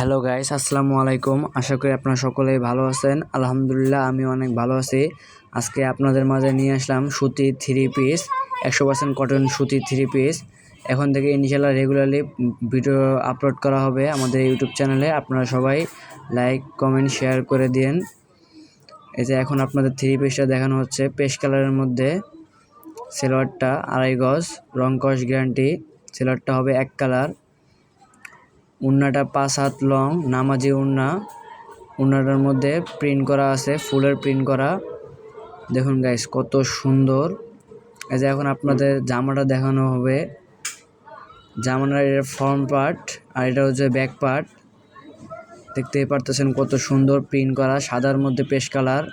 Hello guys আসসালামু আলাইকুম আশা করি আপনারা সকলেই ভালো আছেন। আলহামদুলিল্লাহ আমি অনেক ভালো আছি। আজকে আপনাদের মাঝে নিয়ে আসলাম সুতি থ্রি পিস একশো পার্সেন্ট কটন সুতি থ্রি পিস এখন থেকে ইনশাল্লাহ রেগুলারলি ভিডিও আপলোড করা হবে আমাদের ইউটিউব চ্যানেলে আপনারা সবাই লাইক কমেন্ট শেয়ার করে দিন এই যে এখন আপনাদের থ্রি পিসটা দেখানো হচ্ছে পেশ কালারের মধ্যে। সেলোয়ারটা আড়াই গজ, রং কস গ্যারান্টি সেলোয়ারটা হবে এক কালার। উন্নাটা পাঁচ হাত লং নামাজি উন্না। উন্নাটার মধ্যে প্রিন্ট করা আছে, ফুলের প্রিন্ট করা। দেখুন গাইস কত সুন্দর। এই যে এখন আপনাদের জামাটা দেখানো হবে। জামাটার এটা ফ্রন্ট পার্ট আর এটা হচ্ছে ব্যাক পার্ট দেখতেই পারতেছেন কত সুন্দর প্রিন্ট করা, সাদার মধ্যে পেশ কালার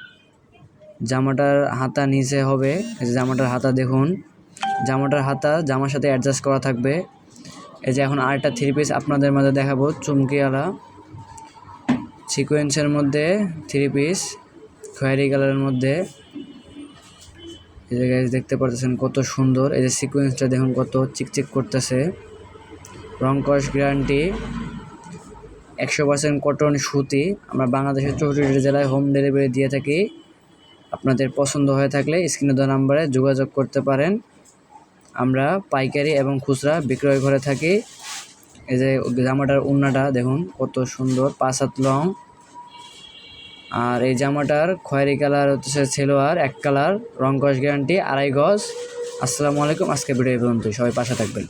জামাটার হাতা নিচে হবে। জামাটার হাতা দেখুন। জামাটার হাতা জামার সাথে অ্যাডজাস্ট করা থাকবে। এই যে এখন আরেকটা থ্রি পিস আপনাদের মাঝে দেখাবো, চুমকিওয়ালা। সিকোয়েন্সের মধ্যে থ্রি পিস খয়েরি কালারের মধ্যে। এই যে guys, দেখতে পারতেছেন কত সুন্দর। এই যে সিকোয়েন্সটা দেখুন কত চিকচিক করতেছে। রং কস গ্যারান্টি একশো পার্সেন্ট কটন সুতি। আমরা বাংলাদেশের চৌষট্টি জেলায় হোম ডেলিভারি দিয়ে থাকি। আপনাদের পছন্দ হয়ে থাকলে স্ক্রিনে দেওয়া নাম্বারে যোগাযোগ করতে পারেন। আমরা পাইকারি এবং খুচরা বিক্রয় করে থাকি। এই যে জামাটার উন্নাটা দেখুন, কত সুন্দর পাঁচ হাত লং। আর এই জামাটার খয়েরি কালার হচ্ছে সেলোয়ার, এক কালার, রং কস গ্যারান্টি, আড়াই গজ। আসসালামু আলাইকুম আজকে ভিডিও পর্যন্ত সবাই পাশে থাকবেন।